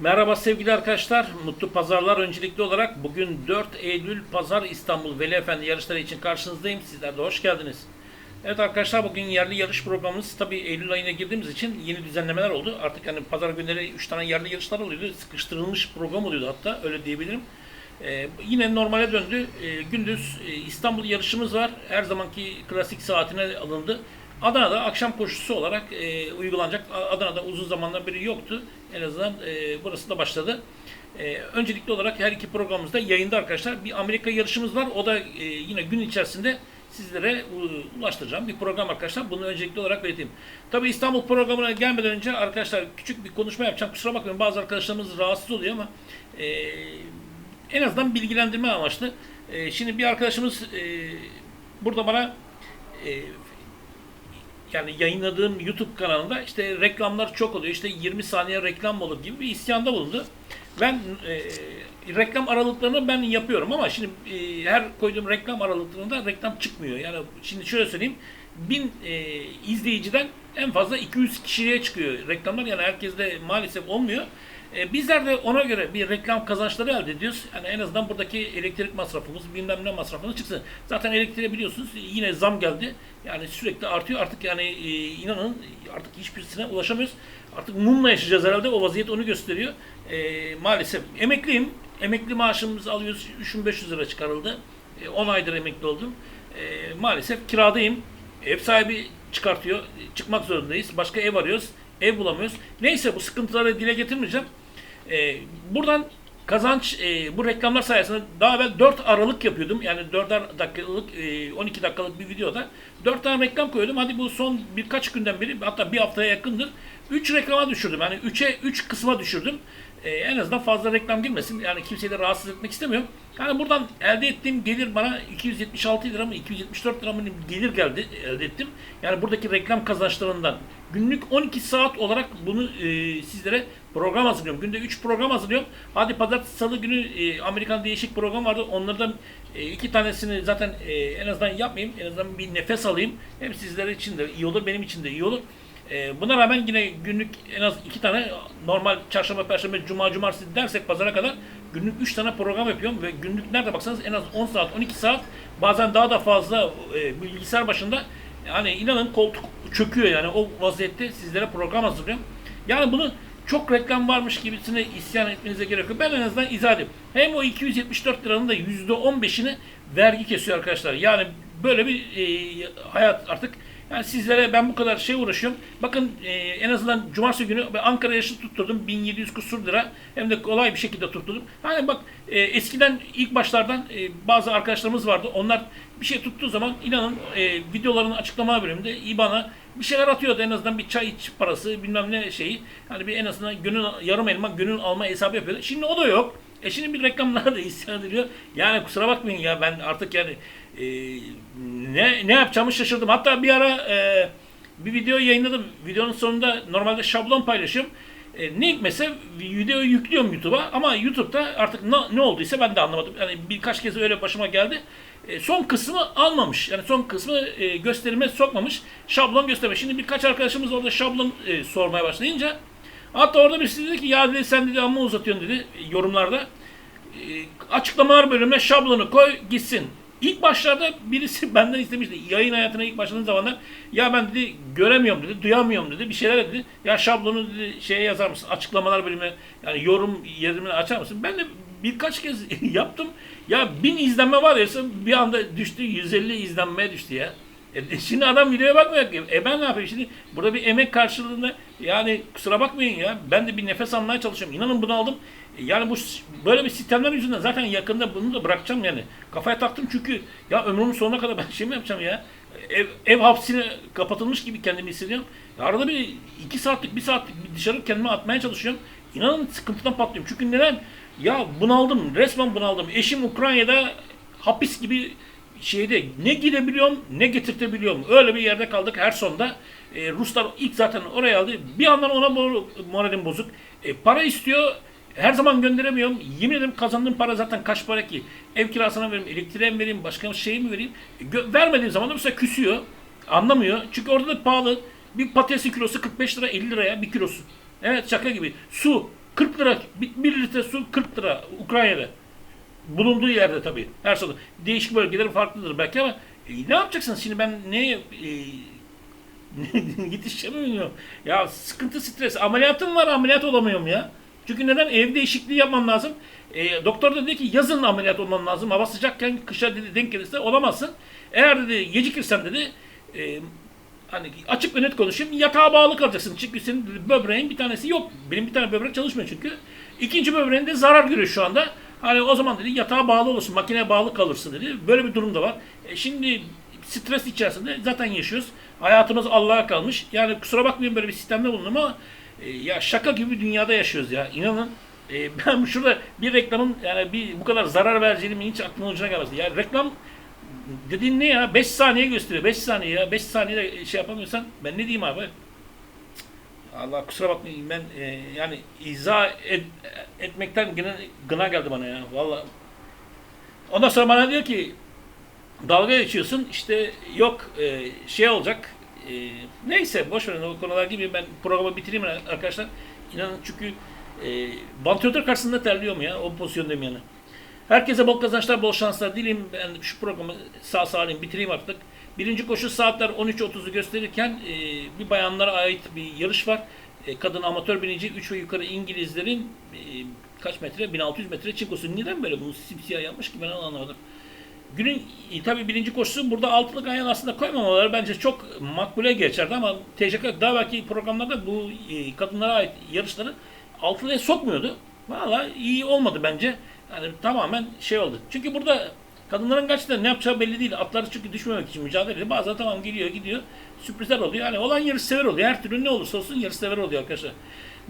Merhaba sevgili arkadaşlar, mutlu pazarlar öncelikli olarak bugün 4 Eylül Pazar İstanbul Veli Efendi yarışları için karşınızdayım. Sizler de hoş geldiniz. Evet arkadaşlar bugün yerli yarış programımız tabi Eylül ayına girdiğimiz için yeni düzenlemeler oldu. Artık hani pazar günleri 3 tane yerli yarışlar oluyordu. Sıkıştırılmış program oluyordu hatta öyle diyebilirim. Ee, yine normale döndü. Ee, gündüz e, İstanbul yarışımız var. Her zamanki klasik saatine alındı. Adana'da akşam koşusu olarak e, uygulanacak. Adana'da uzun zamandan beri yoktu. En azından e, burası da başladı. E, öncelikli olarak her iki programımızda yayında arkadaşlar. Bir Amerika yarışımız var. O da e, yine gün içerisinde sizlere ulaştıracağım bir program arkadaşlar. Bunu öncelikli olarak belirteyim. Tabii İstanbul programına gelmeden önce arkadaşlar küçük bir konuşma yapacağım. Kusura bakmayın bazı arkadaşlarımız rahatsız oluyor ama e, en azından bilgilendirme amaçlı. E, şimdi bir arkadaşımız e, burada bana e, yani yayınladığım YouTube kanalında işte reklamlar çok oluyor. İşte 20 saniye reklam olur gibi bir isyanda bulundu. Ben e, reklam aralıklarını ben yapıyorum ama şimdi e, her koyduğum reklam aralıklarında reklam çıkmıyor. Yani şimdi şöyle söyleyeyim. 1000 e, izleyiciden en fazla 200 kişiye çıkıyor reklamlar. Yani herkeste maalesef olmuyor. E, bizler de ona göre bir reklam kazançları elde ediyoruz. Yani en azından buradaki elektrik masrafımız, bilmem ne masrafımız çıksın. Zaten elektriğe biliyorsunuz yine zam geldi. Yani sürekli artıyor. Artık yani e, inanın artık hiçbirisine ulaşamıyoruz. Artık mumla yaşayacağız herhalde. O vaziyet onu gösteriyor. E, maalesef emekliyim. Emekli maaşımızı alıyoruz. 3500 lira çıkarıldı. E, 10 aydır emekli oldum. E, maalesef kiradayım. Ev sahibi çıkartıyor. Çıkmak zorundayız. Başka ev arıyoruz. Ev bulamıyoruz. Neyse bu sıkıntıları dile getirmeyeceğim. Ee, buradan kazanç e, bu reklamlar sayesinde daha evvel 4 Aralık yapıyordum. Yani 4'er dakikalık e, 12 dakikalık bir videoda 4 tane reklam koyuyordum. Hadi bu son birkaç günden beri hatta bir haftaya yakındır 3 reklama düşürdüm. Yani 3'e 3 kısma düşürdüm. E, en azından fazla reklam girmesin. Yani kimseyi de rahatsız etmek istemiyorum. Yani buradan elde ettiğim gelir bana 276 lira mı 274 lira mı gelir geldi elde ettim. Yani buradaki reklam kazançlarından günlük 12 saat olarak bunu e, sizlere program hazırlıyorum. Günde 3 program hazırlıyorum. Hadi pazartesi salı günü e, Amerikan değişik program vardı. Onlardan e, iki tanesini zaten e, en azından yapmayayım. En azından bir nefes alayım. Hem sizler için de iyi olur, benim için de iyi olur. E, buna rağmen yine günlük en az iki tane normal çarşamba, perşembe, cuma, cumartesi dersek pazara kadar günlük üç tane program yapıyorum ve günlük nerede baksanız en az 10 saat, 12 saat bazen daha da fazla e, bilgisayar başında yani inanın koltuk çöküyor yani o vaziyette sizlere program hazırlıyorum. Yani bunu çok reklam varmış gibisine isyan etmenize gerek yok. Ben en azından izah edeyim. Hem o 274 liranın da %15'ini vergi kesiyor arkadaşlar. Yani böyle bir e, hayat artık yani sizlere ben bu kadar şey uğraşıyorum. Bakın e, en azından cumartesi günü Ankara yaşı tutturdum. 1700 kusur lira. Hem de kolay bir şekilde tutturdum. Hani bak e, eskiden ilk başlardan e, bazı arkadaşlarımız vardı. Onlar bir şey tuttuğu zaman inanın e, videoların açıklama bölümünde İBAN'a bir şeyler atıyordu en azından bir çay iç parası bilmem ne şeyi. Hani bir en azından gönül yarım elma gönül alma hesabı yapıyordu. Şimdi o da yok. E şimdi bir reklamlar da isyan ediliyor. Yani kusura bakmayın ya ben artık yani e, ne ne yapacağımı şaşırdım. Hatta bir ara e, bir video yayınladım. Videonun sonunda normalde şablon paylaşıyorum. E, ne hikmetse videoyu yüklüyorum YouTube'a ama YouTube'da artık ne, ne olduysa ben de anlamadım. Yani birkaç kez öyle başıma geldi. E, son kısmı almamış. Yani son kısmı e, gösterime sokmamış. Şablon göstermiş. Şimdi birkaç arkadaşımız orada şablon e, sormaya başlayınca hatta orada birisi dedi ki ya dedi sen dedi amma uzatıyorsun dedi yorumlarda. E, açıklamalar bölümüne şablonu koy gitsin. İlk başlarda birisi benden istemişti. Yayın hayatına ilk başladığım zamanlar ya ben dedi göremiyorum dedi, duyamıyorum dedi, bir şeyler dedi. Ya şablonu dedi şeye yazar mısın? Açıklamalar bölümüne yani yorum yerimini açar mısın? Ben de birkaç kez yaptım. Ya bin izlenme var ya bir anda düştü 150 izlenmeye düştü ya. E, şimdi adam videoya bakmıyor ki. E ben ne yapayım şimdi? Burada bir emek karşılığında yani kusura bakmayın ya. Ben de bir nefes almaya çalışıyorum. İnanın bunu aldım. Yani bu böyle bir sistemler yüzünden zaten yakında bunu da bırakacağım yani. Kafaya taktım çünkü ya ömrümün sonuna kadar ben şey mi yapacağım ya? Ev, ev hapsine kapatılmış gibi kendimi hissediyorum. Ya arada bir iki saatlik, bir saatlik dışarı kendimi atmaya çalışıyorum. İnanın sıkıntıdan patlıyorum. Çünkü neden? Ya bunaldım. Resmen bunaldım. Eşim Ukrayna'da hapis gibi şeyde ne girebiliyorum ne getirtebiliyorum. Öyle bir yerde kaldık her sonda. E, Ruslar ilk zaten oraya aldı. Bir yandan ona mor- moralim bozuk. E, para istiyor. Her zaman gönderemiyorum. Yemin ederim kazandığım para zaten kaç para ki? Ev kirasına vereyim, elektriğe mi vereyim, başka bir şey mi vereyim? Gö- vermediğim zaman da mesela küsüyor. Anlamıyor. Çünkü orada da pahalı. Bir patatesin kilosu 45 lira 50 liraya bir kilosu. Evet şaka gibi. Su 40 lira, 1 litre su 40 lira Ukrayna'da. Bulunduğu yerde tabii. Her sırada. Değişik bölgeleri farklıdır belki ama e, ne yapacaksın şimdi ben ne e, yetişemiyorum. Ya sıkıntı stres. Ameliyatım var ameliyat olamıyorum ya. Çünkü neden? Ev değişikliği yapmam lazım. E, doktor da dedi ki yazın ameliyat olmam lazım. Hava sıcakken kışa dedi denk gelirse olamazsın. Eğer dedi gecikirsen dedi e, hani açık ve net konuşayım yatağa bağlı kalacaksın. Çünkü senin dedi, böbreğin bir tanesi yok. Benim bir tane böbrek çalışmıyor çünkü. İkinci böbreğinde zarar görüyor şu anda. Hani o zaman dedi yatağa bağlı olursun, makineye bağlı kalırsın dedi. Böyle bir durum da var. E, şimdi stres içerisinde zaten yaşıyoruz. Hayatımız Allah'a kalmış. Yani kusura bakmayın böyle bir sistemde bulundum ama e, ya şaka gibi dünyada yaşıyoruz ya. İnanın e, ben şurada bir reklamın yani bir bu kadar zarar vereceğini hiç aklımın ucuna gelmezdi. Ya reklam dediğin ne ya? 5 saniye gösteriyor. 5 saniye ya. 5 saniyede şey yapamıyorsan ben ne diyeyim abi? Allah kusura bakmayın ben e, yani izah et, etmekten gına, gına geldi bana ya. Vallahi. Ondan sonra bana diyor ki dalga geçiyorsun işte yok e, şey olacak e, neyse boş verin o konular gibi ben programı bitireyim arkadaşlar. İnanın çünkü e, vantilatör karşısında terliyorum ya o pozisyondayım yani. Herkese bol kazançlar, bol şanslar dileyim. Ben şu programı sağ salim bitireyim artık. Birinci koşu saatler 13.30'u gösterirken e, bir bayanlara ait bir yarış var. E, kadın amatör binici 3 ve yukarı İngilizlerin e, kaç metre? 1600 metre çinkosu. Neden böyle bunu simsiyah yapmış ki ben anlamadım. Günün e, tabi birinci koşusu burada altılık ayağın aslında koymamaları bence çok makbule geçerdi ama TCK daha belki programlarda bu e, kadınlara ait yarışları altılıya sokmuyordu. Valla iyi olmadı bence. Yani tamamen şey oldu. Çünkü burada kadınların gerçekten ne yapacağı belli değil. Atları çünkü düşmemek için mücadele ediyor. Bazen tamam geliyor gidiyor. Sürprizler oluyor. Yani olan yarış sever oluyor. Her türlü ne olursa olsun yarış sever oluyor arkadaşlar.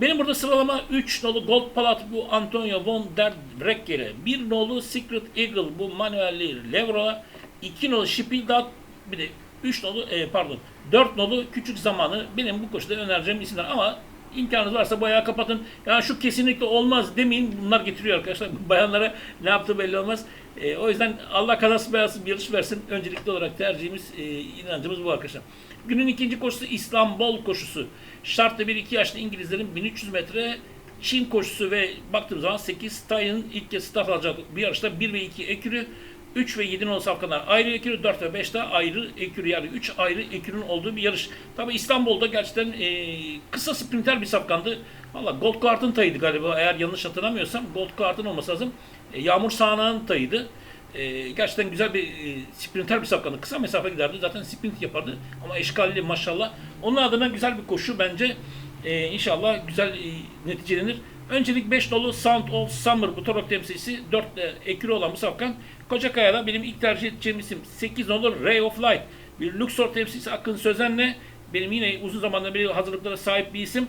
Benim burada sıralama 3 nolu Gold Palat bu Antonio von der Brecker'e. 1 nolu Secret Eagle bu Manuel Levro'a. 2 nolu Shipildat bir de 3 nolu e, pardon 4 nolu Küçük Zamanı benim bu koşuda önereceğim isimler ama imkanınız varsa bayağı kapatın. Ya şu kesinlikle olmaz demeyin. Bunlar getiriyor arkadaşlar. Bayanlara ne yaptığı belli olmaz. E, o yüzden Allah kazası belasız bir yarış versin. Öncelikli olarak tercihimiz, e, inancımız bu arkadaşlar. Günün ikinci koşusu İstanbul koşusu. Şartlı bir iki yaşlı İngilizlerin 1300 metre Çin koşusu ve baktığım zaman 8 Tay'ın ilk kez start alacak bir yarışta 1 ve 2 ekürü 3 ve 7 nolu safkanlar ayrı ekürü, 4 ve 5 de ayrı ekürü yani 3 ayrı ekürün olduğu bir yarış. Tabi İstanbul'da gerçekten e, kısa sprinter bir safkandı. Valla Gold Kart'ın tayıydı galiba eğer yanlış hatırlamıyorsam. Gold Kart'ın olması lazım. E, Yağmur Sağanağ'ın tayıydı. E, gerçekten güzel bir e, sprinter bir safkandı. Kısa mesafe giderdi. Zaten sprint yapardı. Ama eşkalli maşallah. Onun adına güzel bir koşu bence. E, inşallah güzel e, neticelenir. Öncelik 5 dolu Sound of Summer bu Torok temsilcisi 4 ekürü olan bu safkan. Kocakaya'da benim ilk tercih edeceğim isim 8 nolu Ray of Light. Bir Luxor temsilcisi Akın Sözen'le benim yine uzun zamandan beri hazırlıklara sahip bir isim.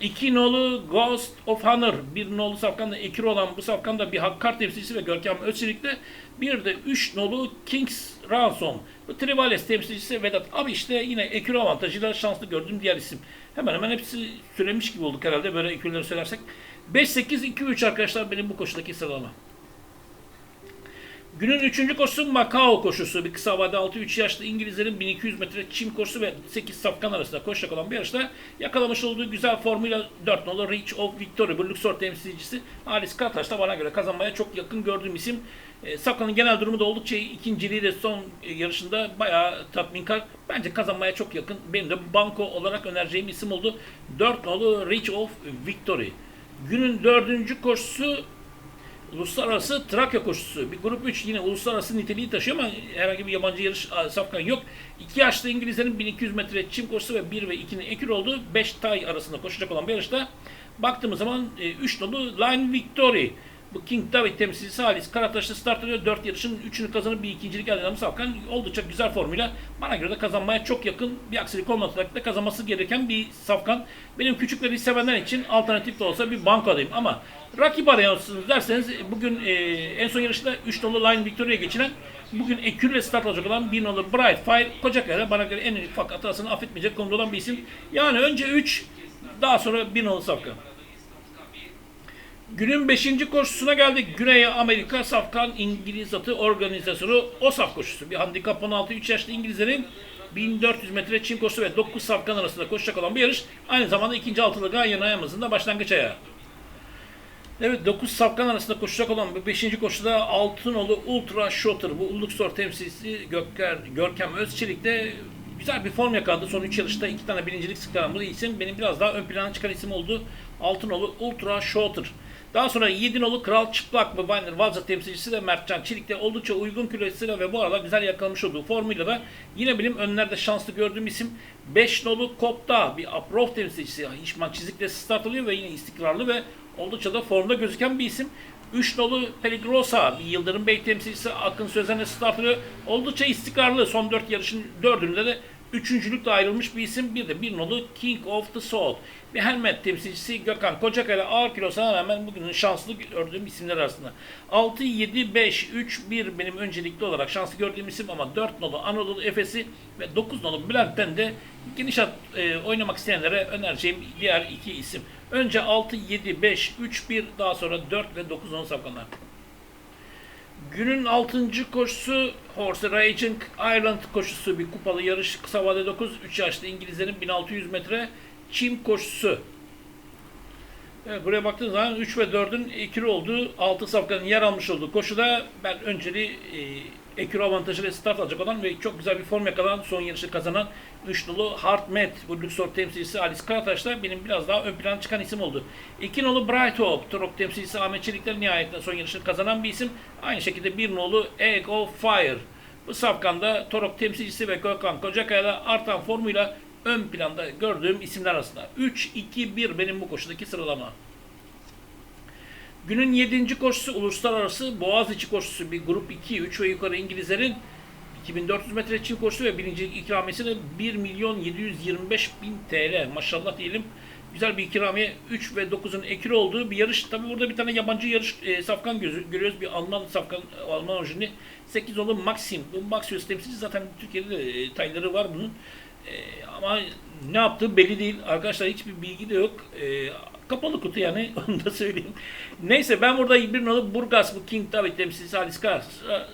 2 nolu Ghost of Honor, bir nolu safkan da ekürü olan bu safkan da bir Hakkar temsilcisi ve Görkem Özçelik'te. Bir de 3 nolu Kings Ransom. Bu Trivales temsilcisi Vedat. Abi işte yine ekürü avantajıyla şanslı gördüğüm diğer isim. Hemen hemen hepsi söylemiş gibi olduk herhalde böyle ekürleri söylersek. 5-8-2-3 arkadaşlar benim bu koşudaki sıralama. Günün üçüncü koşusu Macao koşusu. Bir kısa havada 6-3 yaşlı İngilizlerin 1200 metre çim koşusu ve 8 safkan arasında koşacak olan bir yarışta yakalamış olduğu güzel formuyla 4 nolu Reach of Victory. Bu Luxor temsilcisi Halis Kartaş da bana göre kazanmaya çok yakın gördüğüm isim. E, Safkan'ın genel durumu da oldukça iyi. ikinciliği de son e, yarışında bayağı tatminkar. Bence kazanmaya çok yakın. Benim de banko olarak önereceğim isim oldu. 4 nolu Reach of Victory. Günün dördüncü koşusu Uluslararası Trakya koşusu. Bir grup 3 yine uluslararası niteliği taşıyor ama herhangi bir yabancı yarış safkan yok. 2 yaşlı İngilizlerin 1200 metre çim koşusu ve 1 ve 2'nin ekür olduğu 5 tay arasında koşacak olan bir yarışta baktığımız zaman 3 dolu Line Victory. Bu King David temsilcisi Halis Karataş'ta start ediyor. 4 yarışın 3'ünü kazanıp bir ikincilik elde eden Safkan oldukça güzel formuyla bana göre de kazanmaya çok yakın bir aksilik olmadığı takdirde kazanması gereken bir Safkan. Benim küçükleri sevenler için alternatif de olsa bir bankadayım ama rakip arıyorsunuz derseniz bugün e, en son yarışta 3 dolu Line Victoria'ya geçilen bugün ekürle start alacak olan 1 nolu Bright Fire Kocakaya'da bana göre en ufak hatasını affetmeyecek konuda olan bir isim. Yani önce 3 daha sonra 1 nolu Safkan. Günün 5. koşusuna geldik. Güney Amerika Safkan İngiliz Atı Organizasyonu OSAF koşusu. Bir handikap 16 3 yaşlı İngilizlerin 1400 metre çim koşusu ve 9 safkan arasında koşacak olan bir yarış. Aynı zamanda ikinci altılı Ganyan ayağımızın da başlangıç ayağı. Evet 9 safkan arasında koşacak olan bu 5. koşuda Altınolu Ultra Shooter bu Uluksor temsilcisi Gökker, Görkem Özçelik de güzel bir form yakaladı. Son 3 yarışta 2 tane birincilik sıklanan bu isim benim biraz daha ön plana çıkan isim oldu. Altınolu Ultra Shooter. Daha sonra Yedinolu Kral Çıplak mı Vayner Valza temsilcisi de Mertcan Çelik'te oldukça uygun kilosuyla ve bu aralar güzel yakalamış olduğu formuyla da yine benim önlerde şanslı gördüğüm isim 5 nolu Kopta bir Aprov temsilcisi. İşman Çizik'te start alıyor ve yine istikrarlı ve oldukça da formda gözüken bir isim. 3 nolu Peligrosa, bir Yıldırım Bey temsilcisi Akın Sözen'e start alıyor. Oldukça istikrarlı. Son 4 yarışın 4'ünde de üçüncülükle ayrılmış bir isim. Bir de bir nolu King of the Soul. Bir helmet temsilcisi Gökhan Kocakaya ağır kilosuna rağmen bugünün şanslı gördüğüm isimler arasında. 6, 7, 5, 3, 1 benim öncelikli olarak şanslı gördüğüm isim ama 4 nolu Anadolu Efes'i ve 9 nolu Bülent'ten de geniş at e, oynamak isteyenlere önereceğim diğer iki isim. Önce 6, 7, 5, 3, 1 daha sonra 4 ve 9 nolu safkanlar. Günün 6. koşusu Horse Racing Ireland koşusu bir kupalı yarış kısa vade 9 3 yaşlı İngilizlerin 1600 metre çim koşusu. Evet, buraya baktığınız zaman 3 ve 4'ün ekürü olduğu 6 safkanın yer almış olduğu koşuda ben önceli e, ekürü avantajıyla start alacak olan ve çok güzel bir form yakalanan son yarışı kazanan 3 nolu Hartmet bu Luxor temsilcisi Alice Karataş da benim biraz daha ön plana çıkan isim oldu. 2 nolu Bright Hope, Torok temsilcisi Ahmet Çelikler nihayetinde son yarışını kazanan bir isim. Aynı şekilde 1 nolu Egg of Fire. Bu safkanda Torok temsilcisi ve Gökhan Kocakaya'da artan formuyla ön planda gördüğüm isimler arasında. 3-2-1 benim bu koşudaki sıralama. Günün 7. koşusu uluslararası Boğaziçi koşusu bir grup 2, 3 ve yukarı İngilizlerin 2400 metre çim koşusu ve birinci ikramiyesi de 1 milyon 725 bin TL. Maşallah diyelim. Güzel bir ikramiye 3 ve 9'un ekili olduğu bir yarış. Tabi burada bir tane yabancı yarış e, safkan gözü, görüyoruz. Bir Alman safkan, Alman orijinli. 8 olur Maxim. Bu Maxius temsilci zaten Türkiye'de de e, tayları var bunun. E, ama ne yaptığı belli değil. Arkadaşlar hiçbir bilgi de yok. E, kapalı kutu yani onu da söyleyeyim. Neyse ben burada bir nolu Burgas bu King David temsilcisi Halis Kars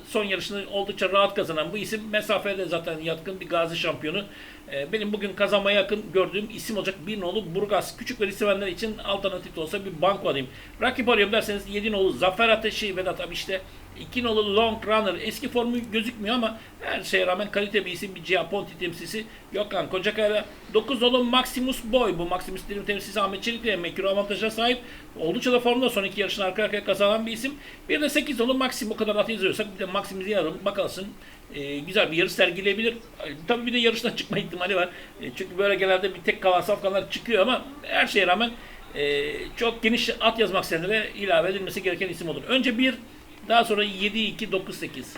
son yarışını oldukça rahat kazanan bu isim mesafede zaten yatkın bir gazi şampiyonu. Ee, benim bugün kazanmaya yakın gördüğüm isim olacak bir nolu Burgas. Küçük ve sevenler için alternatif olsa bir bank alayım. Rakip arıyorum derseniz 7 nolu Zafer Ateşi ve da tabii işte 2 nolu Long Runner. Eski formu gözükmüyor ama her şeye rağmen kalite bir isim. Bir Giaponti temsilcisi Gökhan Kocakaya. 9 nolu Maximus Boy. Bu Maximus Dilim temsilcisi Ahmet Çelik ve Mekiro avantajına sahip. Oldukça da formda son iki yarışını arka arkaya kazanan bir isim. Bir de 8 nolu Maxim. Bu kadar at yazıyorsak bir de Maxim'i yazalım. Bakalım e, güzel bir yarış sergileyebilir. Tabii bir de yarıştan çıkma ihtimali var. E, çünkü böyle genelde bir tek kalan safkanlar çıkıyor ama her şeye rağmen e, çok geniş at yazmak isteyenlere ilave edilmesi gereken isim olur. Önce bir daha sonra 7, 2, 9, 8.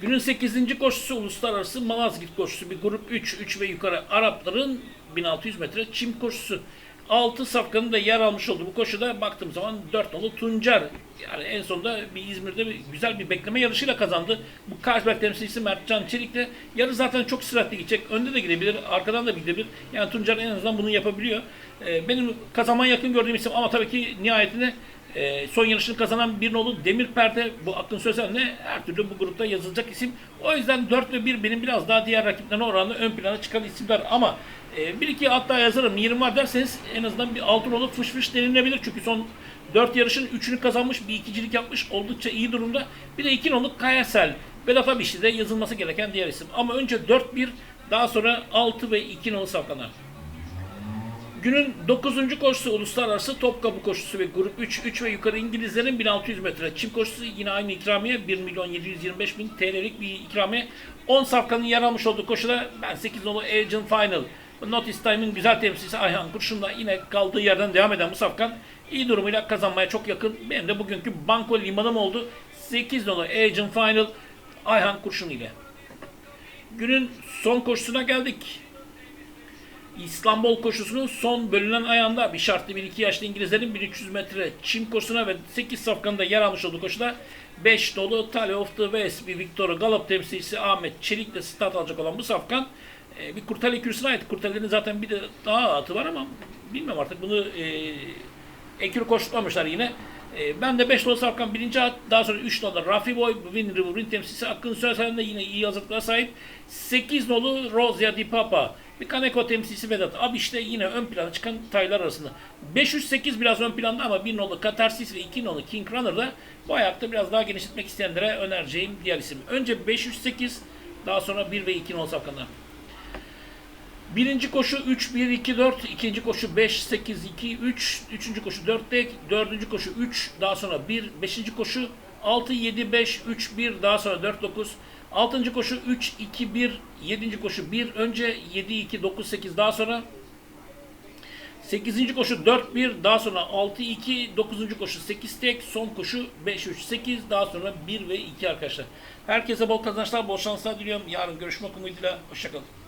Günün 8. koşusu uluslararası Malazgirt koşusu. Bir grup 3, 3 ve yukarı Arapların 1600 metre çim koşusu. 6 safkanın da yer almış oldu bu koşuda baktığım zaman 4 nolu Tuncer. Yani en sonunda bir İzmir'de bir, güzel bir bekleme yarışıyla kazandı. Bu Carlsberg temsilcisi Mertcan Çelik'le yarı zaten çok süratli gidecek. Önde de gidebilir, arkadan da gidebilir. Yani Tuncer en azından bunu yapabiliyor. Ee, benim kazanmaya yakın gördüğüm isim ama tabii ki nihayetinde e, son yarışını kazanan bir nolu Demir Perde bu Akın Sözen'le her türlü bu grupta yazılacak isim. O yüzden 4 ve 1 benim biraz daha diğer rakiplerine oranla ön plana çıkan isimler ama e, bir iki hatta yazarım 20 var derseniz en azından bir altın olup fış fış denilebilir. Çünkü son 4 yarışın 3'ünü kazanmış, bir ikicilik yapmış. Oldukça iyi durumda. Bir de 2 noluk Kayasel. Vedat Abişli de yazılması gereken diğer isim. Ama önce 4-1 daha sonra 6 ve 2 nolu safkanlar. Günün 9. koşusu uluslararası Topkapı koşusu ve grup 3, 3 ve yukarı İngilizlerin 1600 metre çim koşusu yine aynı ikramiye 1 milyon 725 bin TL'lik bir ikramiye. 10 safkanın yer almış olduğu koşuda ben 8 nolu Agent Final Notice Time'ın güzel temsilcisi Ayhan Kurşun'la yine kaldığı yerden devam eden bu safkan iyi durumuyla kazanmaya çok yakın. Benim de bugünkü banko limanım oldu. 8 nolu Agent Final Ayhan Kurşun ile. Günün son koşusuna geldik. İstanbul koşusunun son bölünen ayağında bir şartlı 1-2 yaşlı İngilizlerin 1300 metre çim koşusuna ve 8 safkanında yer almış olduğu koşuda 5 dolu Tally of the West bir Victor Galop temsilcisi Ahmet Çelik'le start alacak olan bu safkan e, bir kurtali kürsüne ait. Kurtalerin zaten bir de daha atı var ama bilmem artık bunu e, ekür koşturmamışlar yine. E, ben de 5 dolar Sarkan birinci at. Daha sonra 3 dolar Rafi Boy. Win River Win temsilcisi. Akın Sörsen de yine iyi hazırlıklara sahip. 8 nolu Rozya Di Papa. Bir Kaneko temsilcisi Vedat. Abi işte yine ön plana çıkan taylar arasında. 508 biraz ön planda ama 1 nolu Katarsis ve 2 nolu King Runner'da bu ayakta biraz daha genişletmek isteyenlere önereceğim diğer isim. Önce 508 daha sonra 1 ve 2 nolu Sarkan'da. Birinci koşu 3, 1, 2, 4. ikinci koşu 5, 8, 2, 3. Üçüncü koşu 4 tek. Dördüncü koşu 3. Daha sonra 1. Beşinci koşu 6, 7, 5, 3, 1. Daha sonra 4, 9. Altıncı koşu 3, 2, 1. Yedinci koşu 1. Önce 7, 2, 9, 8. Daha sonra 8. koşu 4 1 daha sonra 6 2 9. koşu 8 tek son koşu 5 3 8 daha sonra 1 ve 2 arkadaşlar. Herkese bol kazançlar bol şanslar diliyorum. Yarın görüşmek umuduyla hoşçakalın.